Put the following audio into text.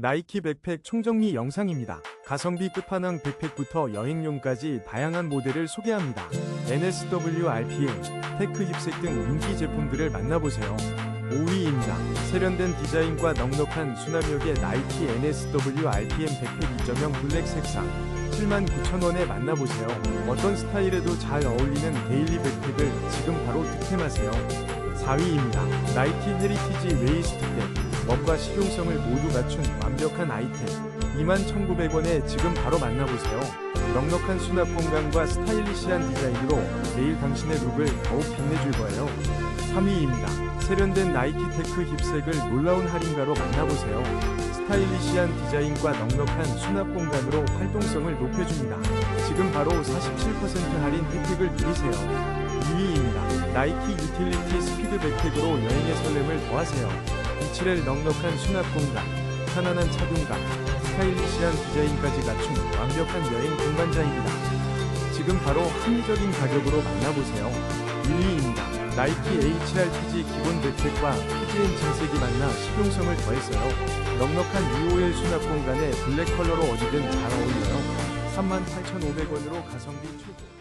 나이키 백팩 총정리 영상입니다. 가성비 끝판왕 백팩부터 여행용까지 다양한 모델을 소개합니다. NSW RPM, 테크 힙색 등 인기 제품들을 만나보세요. 5위입니다. 세련된 디자인과 넉넉한 수납력의 나이키 NSW RPM 백팩 2.0 블랙 색상 79,000원에 만나보세요. 어떤 스타일에도 잘 어울리는 데일리 백팩을 지금 바로 득템하세요. 4위입니다. 나이키 헤리티지 웨이스트백 멋과 실용성을 모두 갖춘 완벽한 아이템 21,900원에 지금 바로 만나보세요. 넉넉한 수납 공간과 스타일리시한 디자인으로 매일 당신의 룩을 더욱 빛내줄 거예요. 3위입니다. 세련된 나이키 테크 힙색을 놀라운 할인가로 만나보세요. 스타일리시한 디자인과 넉넉한 수납 공간으로 활동성을 높여줍니다. 지금 바로 47% 할인 혜택을 누리세요. 2위입니다. 나이키 유틸리티 스피드 백팩으로 여행의 설렘을 더하세요. 이치렐 넉넉한 수납 공간, 편안한 착용감, 스타일리시한 디자인까지 갖춘 완벽한 여행 동반자입니다. 지금 바로 합리적인 가격으로 만나보세요. 1위입니다. 나이키 HRPG 기본 백팩과 PGN 진색이 만나 실용성을 더했어요. 넉넉한 UOL 수납 공간에 블랙 컬러로 어디든 잘 어울려요. 38,500원으로 가성비 최고.